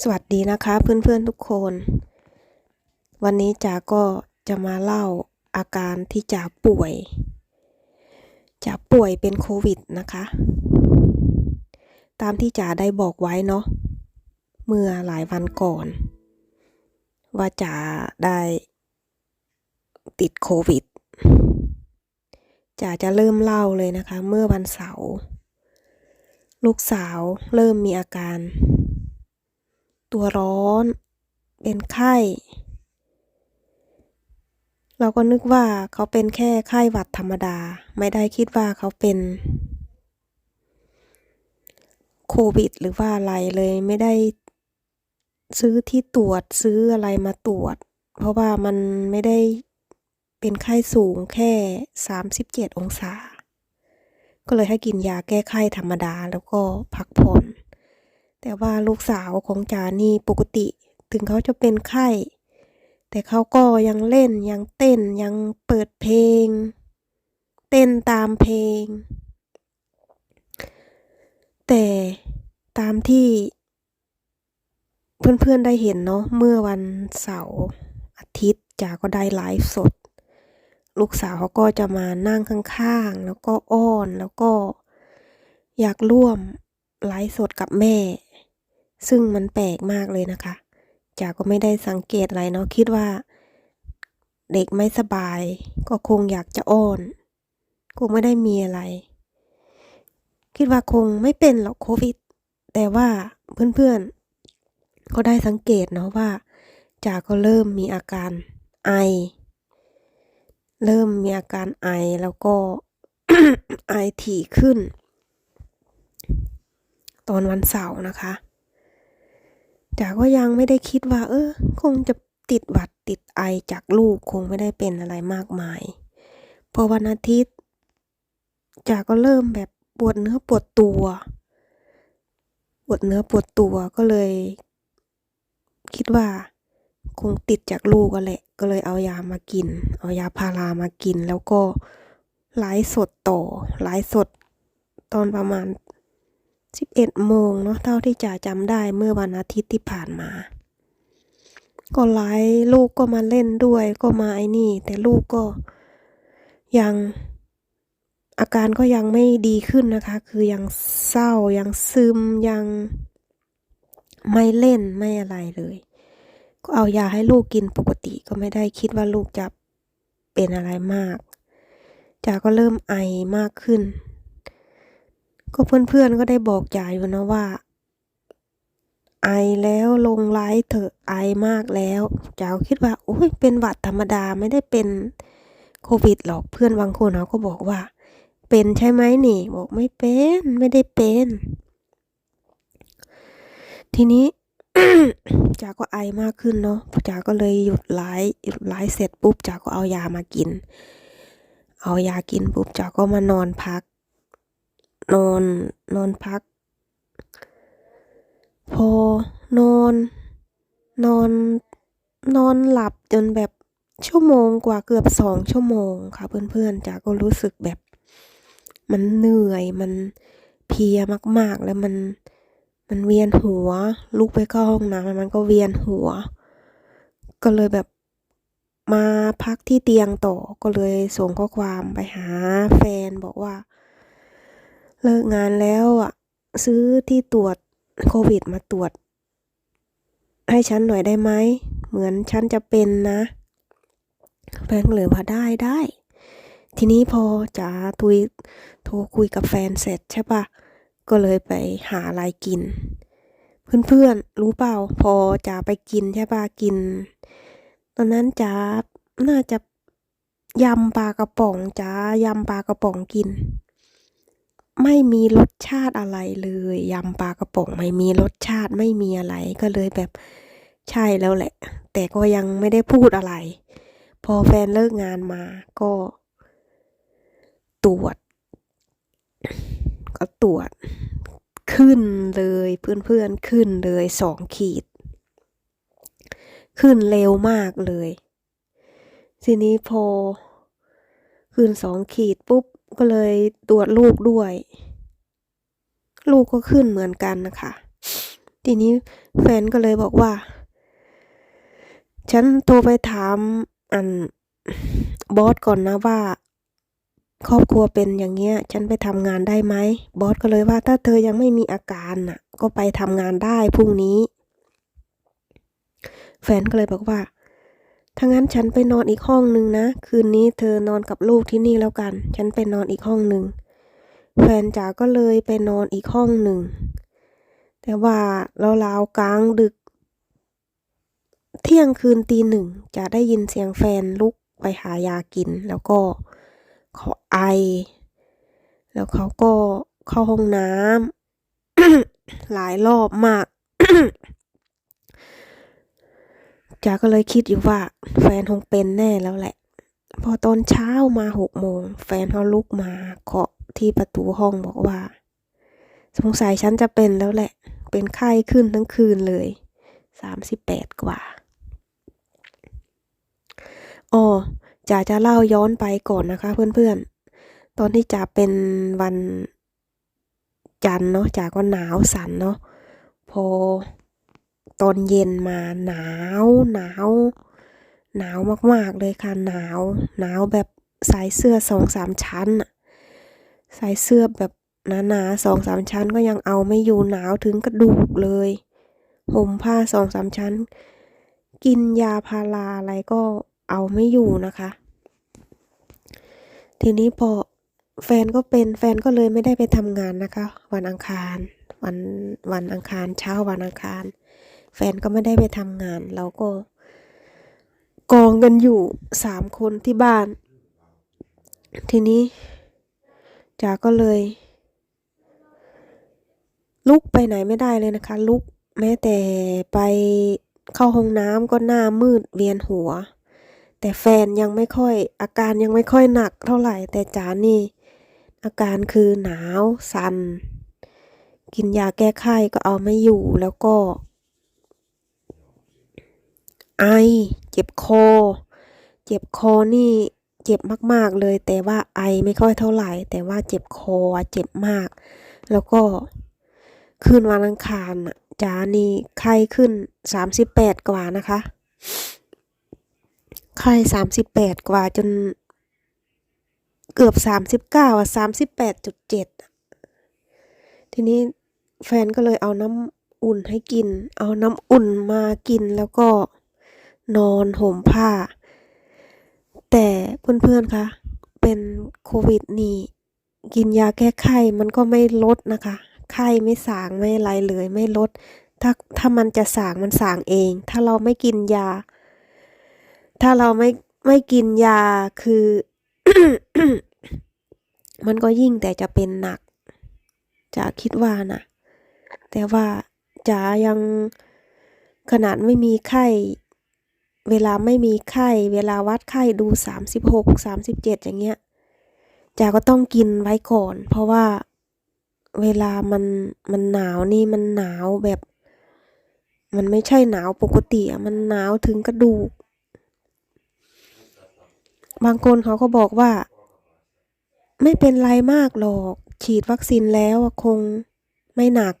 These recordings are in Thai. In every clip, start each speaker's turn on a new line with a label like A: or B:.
A: สวัสดีนะคะเพื่อนๆทุกคน วันนี้จ๋าก็จะมาเล่าอาการที่จ๋าป่วยจ๋าป่วยเป็นโควิดนะคะ ตามที่จ๋าได้บอกไว้เนาะเมื่อหลายวันก่อน ว่าจ๋าได้ติดโควิดจ๋าจะเริ่มเล่าเลยนะคะ เมื่อวันเสาร์ลูกสาวเริ่มมีอาการ ตัวร้อน เป็นไข้ เราก็นึกว่าเขาเป็นแค่ไข้หวัดธรรมดา ไม่ได้คิดว่าเขาเป็นโควิด หรือว่าอะไรเลยไม่ได้ซื้อที่ตรวจซื้ออะไรมาตรวจ เพราะว่ามันไม่ได้เป็นไข้สูงแค่ 37 องศา ก็เลยให้กินยาแก้ไข้ธรรมดาแล้วก็พักผ่อน แต่ว่าลูกสาวของจานี่ปกติถึงเขาจะเป็นไข้ แต่เขาก็ยังเล่นยังเต้นยังเปิดเพลง เต้นตามเพลง แต่ตามที่ เพื่อนๆได้เห็นเนาะเมื่อวันเสาร์อาทิตย์จ๋าก็ได้ไลฟ์สด ลูกสาวเขาก็จะมานั่งข้างๆ แล้วก็อ้อนแล้วก็อยากร่วมไลฟ์สดกับแม่ ซึ่งมันแปลกมากเลยนะคะจ๋าก็ไม่ได้สังเกตอะไรเนาะคิดว่า เด็กไม่สบาย ก็คงอยากจะอ้อนคงไม่ได้มีอะไร คิดว่าคงไม่เป็นหรอกโควิด แต่ว่าเพื่อนๆ ก็ได้สังเกตเนาะว่าจ๋าก็เริ่มมีอาการไอ เริ่มมีอาการไอแล้วก็ไอถี่ขึ้น ตอนวันเสาร์นะคะ จ๋าก็ยังไม่ได้คิดว่า เออ คงจะติดหวัดติดไอจากลูกคงไม่ได้เป็นอะไรมากมาย พอวันอาทิตย์จ๋าก็เริ่มแบบปวดเนื้อปวดตัว ปวดเนื้อปวดตัวก็เลย คิดว่า คงติดจากลูกกันแหละ ก็เลยเอายามากิน เอายาพารามากิน แล้วก็ไลฟ์สดต่อไลฟ์สดตอนประมาณ 11 โมงเนาะเท่าที่จ๋าจำได้เมื่อวันอาทิตย์ที่ผ่านมา ก็ไลฟ์ลูกก็มาเล่นด้วยก็มาไอ้นี่ แต่ลูกก็ยังอาการก็ยังไม่ดีขึ้นนะคะ คือยังเศร้ายังซึมยังไม่เล่นไม่อะไรเลย ก็เอายาให้ลูกกินปกติก็ไม่ได้คิดว่าลูกจะเป็นอะไรมากจ๋าก็เริ่มไอมากขึ้น ก็เพื่อนๆก็ได้บอกจ๋าอยู่นะว่า ไอแล้วลงไลฟ์เถอะไอมากแล้วจ๋าคิดว่าโอ้ยเป็นหวัดธรรมดาไม่ได้เป็นโควิดหรอกเพื่อนบางคนเขาก็บอกว่า เป็นใช่ไหมนี่ บอกไม่เป็นไม่ได้เป็น ทีนี้จ๋าก็ไอมากขึ้นเนาะจ๋าก็เลยหยุดไลฟ์หยุดไลฟ์เสร็จปุ๊บจ๋าก็เอายามากิน เอายากินปุ๊บจ๋าก็มานอนพัก นอนนอนพัก พอนอนนอนนอนหลับจนแบบชั่วโมงกว่าเกือบสองชั่วโมงค่ะ เพื่อนๆจ๋าก็รู้สึกแบบ มันเหนื่อยมันเพลียมาก ๆ แล้วมันมันเวียนหัว ลุกไปเข้าห้องน้ำมันก็เวียนหัว ก็เลยแบบมาพักที่เตียงต่อก็เลยส่งข้อความไปหาแฟนบอกว่า เลิกงานแล้วอะ ซื้อที่ตรวจโควิดมาตรวจ ให้ฉันหน่อยได้ไหม เหมือนฉันจะเป็นนะ แฟนเลยว่าได้ได้ ทีนี้พอจ๋าทุยโทรคุยกับแฟนเสร็จใช่ปะก็เลยไปหาอะไรกิน เพื่อนๆ รู้เปล่า พอจ๋าไปกินใช่ปะกิน ตอนนั้นจ๋าน่าจะยำปลากระป๋องจ๋ายำปลากระป๋องกิน ไม่มีรสชาติอะไรเลยยำปลากระป๋องไม่มีรสชาติไม่มีอะไรก็เลยแบบใช่แล้วแหละ แต่ก็ยังไม่ได้พูดอะไร พอแฟนเลิกงานมาก็ ตรวจ ก็ตรวจ ขึ้นเลยเพื่อนๆขึ้นเลยสองขีด ขึ้นเร็วมากเลย ทีนี้พอขึ้นสองขีดปุ๊บ ก็เลยตรวจลูกด้วย ลูกก็ขึ้นเหมือนกันนะคะ ทีนี้แฟนก็เลยบอกว่า ฉันโทรไปถามอันบอสก่อนนะว่า ครอบครัวเป็นอย่างเงี้ย ฉันไปทำงานได้ไหมบอสก็เลยว่าถ้าเธอยังไม่มีอาการน่ะ ก็ไปทำงานได้พรุ่งนี้ แฟนก็เลยบอกว่า ถ้างั้นฉันไปนอนอีกห้องหนึ่งนะ คืนนี้เธอนอนกับลูกที่นี่แล้วกัน ฉันไปนอนอีกห้องหนึ่ง แฟนจ๋าก็เลยไปนอนอีกห้องหนึ่ง แต่ว่าเราราวกลางดึก เที่ยงคืนตีหนึ่งจะได้ยินเสียงแฟนลุกไปหายากิน แล้วก็เขาไอ แล้วเขาก็เข้าห้องน้ำหลายรอบมาก จ๋าก็เลยคิดอยู่ว่า แฟนคงเป็นแน่แล้วแหละ พอตอนเช้ามาหกโมงแฟนเขาลุกมาเคาะที่ประตูห้องบอกว่า สงสัยฉันจะเป็นแล้วแหละ เป็นไข้ขึ้นทั้งคืนเลยสามสิบแปดกว่าอ๋อจ๋าจะเล่าย้อนไปก่อนนะคะ เพื่อนๆ ตอนที่จ๋าเป็นวันจันเนาะจ๋าก็หนาวสั่นเนาะพอ ตอนเย็นมาหนาวหนาวหนาวมากๆเลยค่ะหนาว หนาวแบบใส่เสื้อสองสามชั้นใส่เสื้อแบบหนาๆสองสามชั้นก็ยังเอาไม่อยู่หนาวถึงกระดูกเลยห่มผ้าสองสามชั้น กินยาพาราอะไรก็เอาไม่อยู่นะคะ ทีนี้พอแฟนก็เป็นแฟนก็เลยไม่ได้ไปทำงานนะคะ วันอังคารวันวันอังคารเช้าวันอังคาร แฟนก็ไม่ได้ไปทำงาน เราก็กองกันอยู่สามคนที่บ้าน ทีนี้จ๋าก็เลย ลุกไปไหนไม่ได้เลยนะคะ ลุกแม้แต่ไปเข้าห้องน้ำก็หน้ามืดเวียนหัว แต่แฟนยังไม่ค่อยอาการยังไม่ค่อยหนักเท่าไหร่ แต่จ๋านี่ อาการคือหนาวสัน่นกินยาแก้ไข้ก็เอาไม่อยู่แล้วก็ ไอ เจ็บคอ เจ็บคอนี่เจ็บมากๆเลย แต่ว่าไอไม่ค่อยเท่าไหร่ แต่ว่าเจ็บคอเจ็บมาก แล้วก็คืนวันอังคารจานี่ไข้ขึ้นสามสิบแปดกว่านะคะ ไข้สามสิบแปดกว่าจนเกือบสามสิบเก้าอะสามสิบแปดจุดเจ็ดทีนี้แฟนก็เลยเอาน้ำอุ่นให้กิน เอาน้ำอุ่นมากินแล้วก็ นอนห่มผ้า แต่เพื่อนๆคะเป็นโควิดนี่ กินยาแก้ไข้มันก็ไม่ลดนะคะ ไข้ไม่สางไม่อะไรเลยไม่ลด ถ้าถ้ามันจะสางมันสางเอง ถ้าเราไม่กินยา ถ้าเราไม่ไม่กินยาคือ มันก็ยิ่งแต่จะเป็นหนักจะคิดว่านะแต่ว่าจ๋ายังขนาดไม่มีไข้ เวลาไม่มีไข้ เวลาวัดไข้ดูสามสิบหกสามสิบเจ็ดอย่างเงี้ยจ๋าก็ต้องกินไว้ก่อน เพราะว่าเวลามันมันหนาวนี่มันหนาวแบบ มันไม่ใช่หนาวปกติอะมันหนาวถึงกระดูก บางคนเขาก็บอกว่า ไม่เป็นไรมากหรอก ฉีดวัคซีนแล้วคงไม่หนัก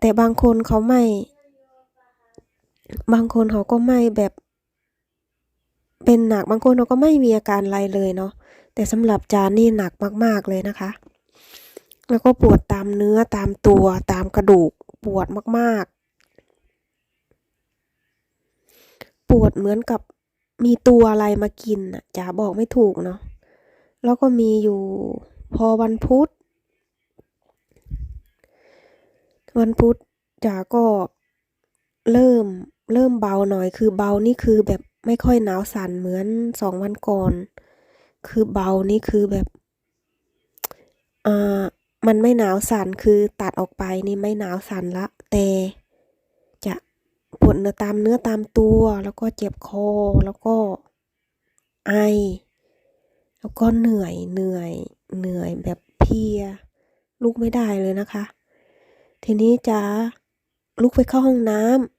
A: แต่บางคนเขาไม่ บางคนเขาก็ไม่แบบเป็นหนักบางคนเขาก็ไม่มีอาการอะไรเลยเนาะแต่สำหรับจานนี่หนักมากๆเลยนะคะ แล้วก็ปวดตามเนื้อตามตัวตามกระดูกปวดมากๆ ปวดเหมือนกับมีตัวอะไรมากินอะจ๋าบอกไม่ถูกเนาะแล้วก็มีอยู่พอวันพุธ วันพุธจ๋าก็เริ่ม เริ่มเบาหน่อย คือเบานี่คือแบบไม่ค่อยหนาวสั่นเหมือนสองวันก่อน คือเบานี่คือแบบอ่ามันไม่หนาวสั่นคือตัดออกไปนี่ไม่หนาวสั่นละ แต่จะปวดเนื้อตามเนื้อตามตัว แล้วก็เจ็บคอแล้วก็ไอ แล้วก็เหนื่อยเหนื่อยเหนื่อยแบบเพียลุกไม่ได้เลยนะคะ ทีนี้จะลุกไปเข้าห้องน้ำ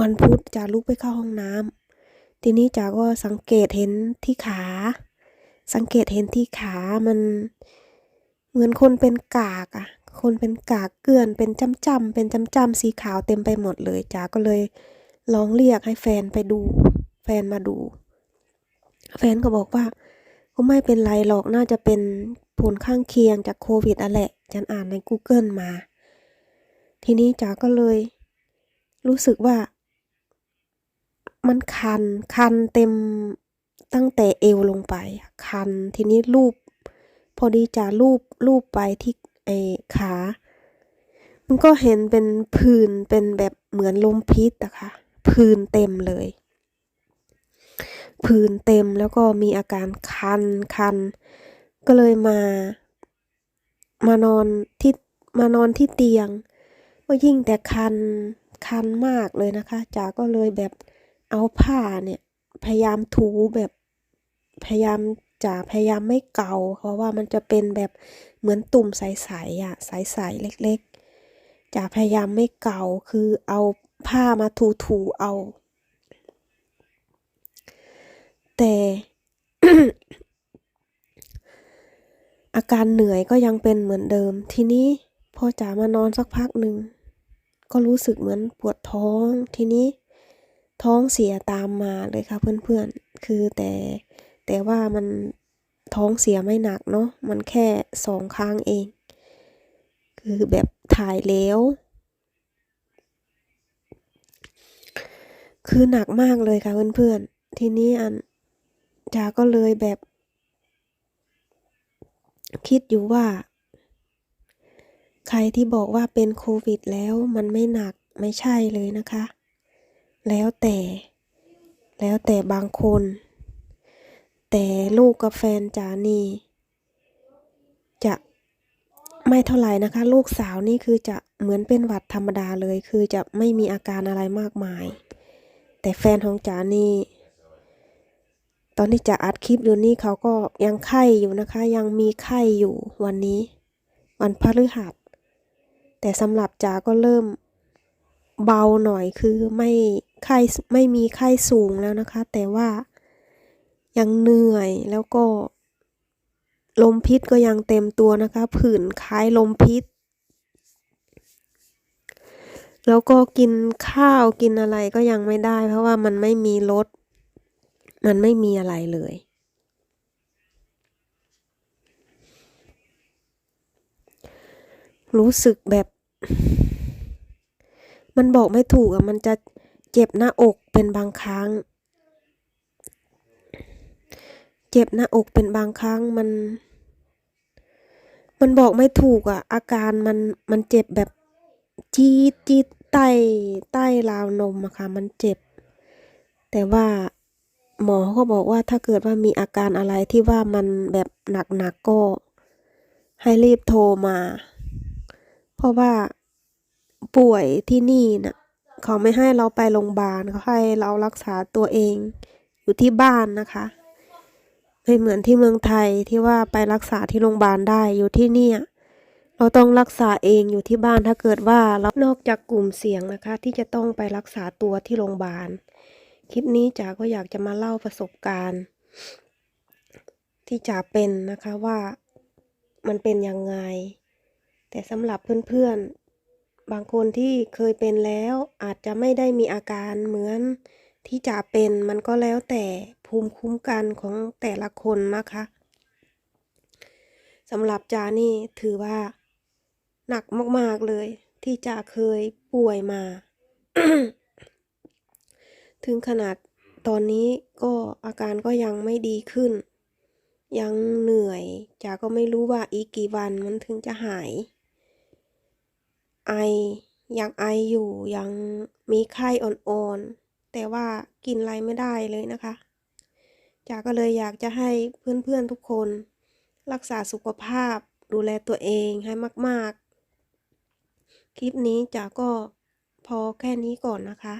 A: วันพุธจะลุกไปเข้าห้องน้ำทีนี้จ๋าก็สังเกตเห็นที่ขา สังเกตเห็นที่ขามัน เหมือนคนเป็นกากอะคนเป็นกากเกลื่อนเป็นจ้ำเป็นจ้ำสีขาวเต็มไปหมดเลยจ๋าก็เลยลองเรียกให้แฟนไปดู แฟนมาดู แฟนก็บอกว่าก็ไม่เป็นไรหรอกน่าจะเป็นผลข้างเคียงจากโควิดอะแหละฉันอ่านใน Google มา ทีนี้จ๋าก็เลย รู้สึกว่า มันคัน คันเต็มตั้งแต่เอวลงไป คันทีนี้รูป พอดีจ๋ารูปรูปไปที่ไอ้ขา มันก็เห็นเป็นผื่นเป็นแบบเหมือนลมพิษอะค่ะผื่นเต็มเลยผื่นเต็มแล้วก็มีอาการคันคัน ก็เลยมา มานอนที่มานอนที่เตียง ก็ยิ่งแต่คันคันมากเลยนะคะจ๋าก็เลยแบบ เอาผ้าเนี่ย พยายามถูแบบพยายามจ๋าพยายามไม่เกาเพราะว่ามันจะเป็นแบบเหมือนตุ่มใสๆอะใสๆเล็กๆจ๋าพยายามไม่เกาคือเอาผ้ามาถูๆเอา แต่อาการเหนื่อยก็ยังเป็นเหมือนเดิม ทีนี้พอจ๋ามานอนสักพักหนึ่ง ก็รู้สึกเหมือนปวดท้องทีนี้ ท้องเสียตามมาเลยค่ะเพื่อนๆ คือแต่แต่ว่ามันท้องเสียไม่หนักเนาะ มันแค่สองครั้งเอง คือแบบถ่ายแล้ว คือหนักมากเลยค่ะเพื่อนๆ ทีนี้อันจาก็เลยแบบ คิดอยู่ว่า ใครที่บอกว่าเป็นโควิดแล้วมันไม่หนักไม่ใช่เลยนะคะ แล้วแต่ แล้วแต่บางคน แต่ลูกกับแฟนจ๋านี่จะไม่เท่าไหร่นะคะ ลูกสาวนี่คือจะเหมือนเป็นหวัดธรรมดาเลย คือจะไม่มีอาการอะไรมากมาย แต่แฟนของจ๋านี่ ตอนที่จะอัดคลิปอยู่นี่เขาก็ยังไข้อยู่นะคะ ยังมีไข้อยู่วันนี้ วันพฤหัส แต่สำหรับจ๋าก็เริ่มเบาหน่อยคือไม่ ไข้ไม่มีไข้สูงแล้วนะคะ แต่ว่ายังเหนื่อยแล้วก็ ลมพิษก็ยังเต็มตัวนะคะ ผื่นคล้ายลมพิษ แล้วก็กินข้าวกินอะไรก็ยังไม่ได้ เพราะว่ามันไม่มีรสมันไม่มีอะไรเลยรู้สึกแบบ มันบอกไม่ถูกอะมันจะ เจ็บหน้าอกเป็นบางครั้ง เจ็บหน้าอกเป็นบางครั้งมัน มันบอกไม่ถูกอะอาการมันมันเจ็บแบบจี๊ดจี๊ดใต้ใต้ราวนมอะค่ะ มันเจ็บ แต่ว่าหมอก็บอกว่าถ้าเกิดว่ามีอาการอะไรที่ว่ามันแบบหนักๆก็ให้รีบโทรมา เพราะว่าป่วยที่นี่น่ะ เขาไม่ให้เราไปโรงพยาบาลเขาให้เรารักษาตัวเอง อยู่ที่บ้านนะคะไม่เหมือนที่เมืองไทยที่ว่าไปรักษาที่โรงพยาบาลได้อยู่ที่นี่เราต้องรักษาเองอยู่ที่บ้านถ้าเกิดว่าเรานอกจากกลุ่มเสี่ยงนะคะ ที่จะต้องไปรักษาตัวที่โรงพยาบาล คลิปนี้จ๋าก็อยากจะมาเล่าประสบการณ์ ที่จ๋าเป็นนะคะว่ามันเป็นยังไง แต่สำหรับเพื่อนๆ บางคนที่เคยเป็นแล้วอาจจะไม่ได้มีอาการเหมือนที่จ๋าเป็นมันก็แล้วแต่ภูมิคุ้มกันของแต่ละคนนะคะสำหรับจานี่ถือว่า หนักมากๆเลย ที่จ๋าเคยป่วยมา ถึงขนาดตอนนี้ก็อาการก็ยังไม่ดีขึ้น ยังเหนื่อยจาก็ไม่รู้ว่าอีกกี่วันมันถึงจะหาย ไอ ยังไออยู่ยังมีไข้อ่อนๆ แต่ว่ากินอะไรไม่ได้เลยนะคะจ๋าก็เลยอยากจะให้เพื่อนๆทุกคน รักษาสุขภาพดูแลตัวเองให้มากๆ คลิปนี้จ๋าก็พอแค่นี้ก่อนนะคะ